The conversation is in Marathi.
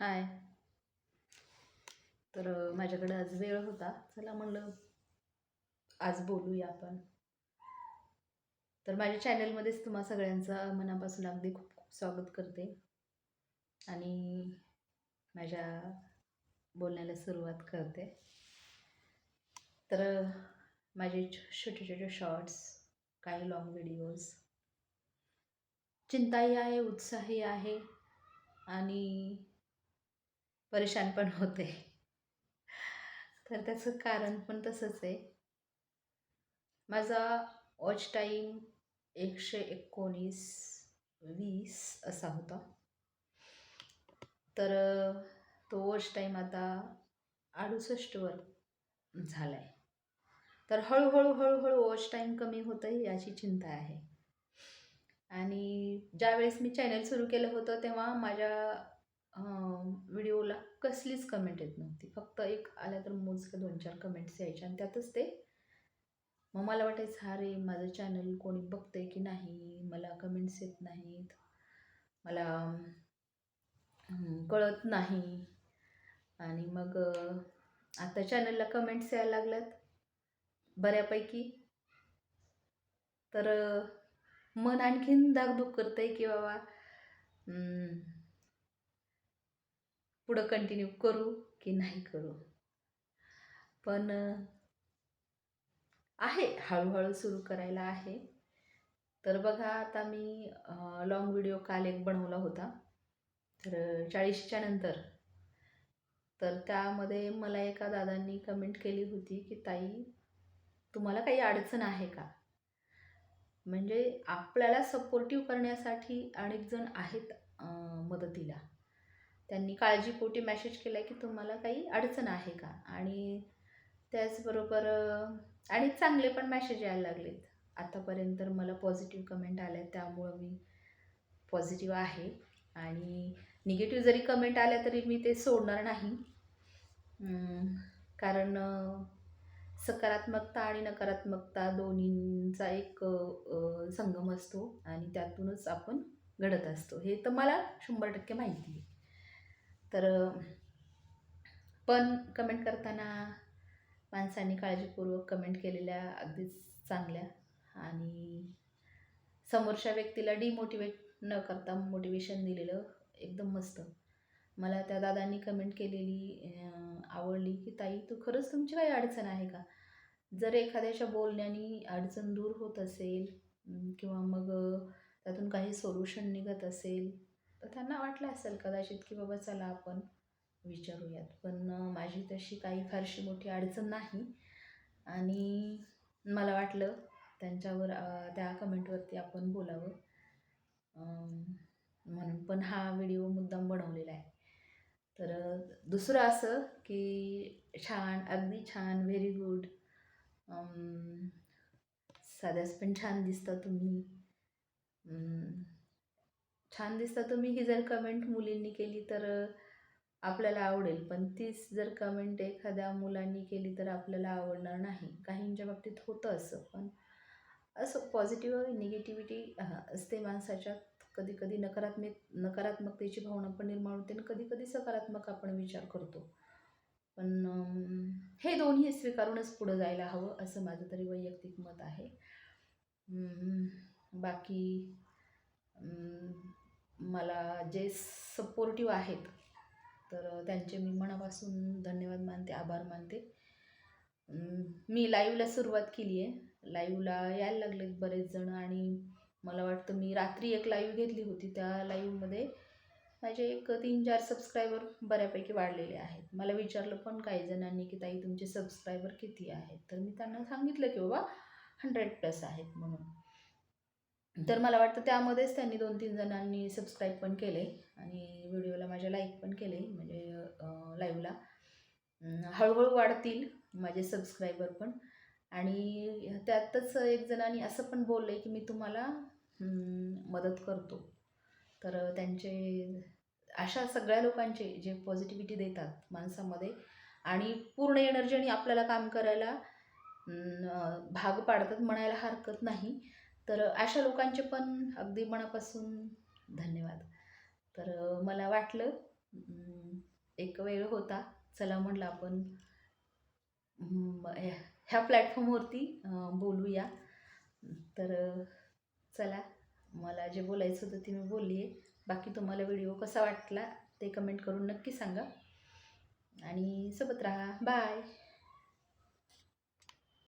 हाय. तर माझ्याकडे आज वेळ होता. चला म्हणलं आज बोलूया आपण. तर माझ्या चॅनलमध्येच तुम्हा सगळ्यांचं मनापासून अगदी खूप खूप स्वागत करते. आणि माझ्या बोलण्याला सुरुवात करते. तर माझे छोटे छोटे शॉर्ट्स काही लॉंग व्हिडिओज चिंताही आहे उत्साही आहे. आणि परेशान पण होते. तर त्याचं कारण पण तसंच आहे. माझा वॉच टाईम एकशे एकोणीस वीस असा होता. तर तो वॉच टाईम आता अडुसष्टवर झाला आहे तर हळूहळू हळूहळू वॉच टाईम कमी होतं आहे याची चिंता आहे. आणि ज्यावेळेस मी चॅनल सुरू केलं होतं तेव्हा माझ्या कसलीच कमेंट येत नव्हती. फक्त एक आल्या तर मोजक्या दोन चार कमेंट्स यायच्या आणि त्यातच ते मग मला वाटायचं अरे माझं चॅनल कोणी बघतंय की नाही? मला कमेंट्स येत नाहीत. मला कळत नाही. आणि मग आता चॅनलला कमेंट्स यायला लागल्यात बऱ्यापैकी. तर मन आणखीन दागदुग करतंय की बाबा पुढं कंटिन्यू करू की नाही करू? पण आहे हळूहळू सुरू करायला आहे. तर बघा आता मी लॉंग व्हिडिओ काल एक बनवला होता. तर चाळीसच्या नंतर. तर त्यामध्ये मला एका दादांनी कमेंट केली होती की ताई तुम्हाला काही अडचण आहे का? म्हणजे आपल्याला सपोर्टिव्ह करण्यासाठी अनेक जण आहेत मदतीला. त्यांनी काळजीपोटी मॅसेज केला की तुम्हाला काही अडचण आहे का? आणि त्याचबरोबर आणि चांगले पण मॅसेज यायला लागलेत. आतापर्यंत मला पॉझिटिव्ह कमेंट आल्या त्यामुळं मी पॉझिटिव्ह आहे. आणि निगेटिव्ह जरी कमेंट आल्या तरी मी ते सोडणार नाही. कारण सकारात्मकता आणि नकारात्मकता दोन्हींचा एक संगम असतो. आणि त्यातूनच आपण घडत असतो. हे तर मला शंभर टक्के माहिती आहे. तर पण कमेंट करताना माणसांनी काळजीपूर्वक कमेंट केलेल्या अगदीच चांगल्या आणि समोरच्या व्यक्तीला डिमोटिवेट न करता मोटिवेशन दिलेलं एकदम मस्त. मला त्या दादांनी कमेंट केलेली आवडली की ताई तू खरंच तुमची काही अडचण आहे का? जर एखाद्याच्या बोलण्याने अडचण दूर होत असेल किंवा मग त्यातून काही सोल्युशन निघत असेल तर त्यांना वाटलं असेल कदाचित की बाबा चला आपण विचारूयात. पण माझी तशी काही फारशी मोठी अडचण नाही. आणि मला वाटलं त्यांच्यावर त्या कमेंटवरती आपण बोलावं. म्हणून पण हा व्हिडिओ मुद्दाम बनवलेला आहे. तर दुसरं असं की छान अगदी छान व्हेरी गुड साध्याच पण छान दिसता तुम्ही. छान दिसता. तुम्ही ही जर कमेंट मुलींनी केली तर आपल्याला आवडेल. पण तीच जर कमेंट एखाद्या मुलांनी केली तर आपल्याला आवडणार नाही. काहींच्या बाबतीत होतं असं पण असं पॉझिटिव्ह निगेटिव्हिटी असते माणसाच्या. कधी कधी नकारात्मक नकारात्मकतेची भावना पण निर्माण होते आणि कधी कधी सकारात्मक आपण विचार करतो. पण हे दोन्ही स्वीकारूनच पुढं जायला हवं असं माझं तरी वैयक्तिक मत आहे. बाकी मला जे सपोर्टिव्ह आहेत तर त्यांचे मी मनापासून धन्यवाद मानते आभार मानते. मी लाईव्हला सुरुवात केली आहे लाईव्हला यायला लागलेत बरेच जण आणि मला वाटतं मी रात्री एक लाईव्ह घेतली होती. त्या लाईव्हमध्ये माझे एक तीन चार सबस्क्रायबर बऱ्यापैकी वाढलेले आहेत. मला विचारलं पण काही जणांनी की ताई तुमचे सबस्क्रायबर किती आहेत? तर मी त्यांना सांगितलं की बाबा हंड्रेड प्लस आहेत म्हणून. तर मला वाटतं त्यामध्येच त्यांनी दोन तीन जणांनी सबस्क्राईब पण केले आणि व्हिडिओला माझ्या लाईक पण केले म्हणजे लाईव्हला हळूहळू वाढतील माझे सबस्क्रायबर पण. आणि त्यातच एक जणांनी असं पण बोललं आहे की मी तुम्हाला मदत करतो. तर त्यांचे अशा सगळ्या लोकांचे जे पॉझिटिव्हिटी देतात माणसामध्ये आणि पूर्ण एनर्जीने आपल्याला काम करायला भाग पाडतात म्हणायला हरकत नाही. तर अशा लोकांचे पण अगदी मनापासून धन्यवाद. तर मला वाटलं एक वेळ होता. चला म्हटलं आपण ह्या- ह्या प्लॅटफॉर्मवरती बोलूया. तर चला मला जे बोलायचं होतं ते मी बोलली आहे बाकी तुम्हाला व्हिडिओ कसा वाटला ते कमेंट करून नक्की सांगा. आणि सोबत राहा. बाय!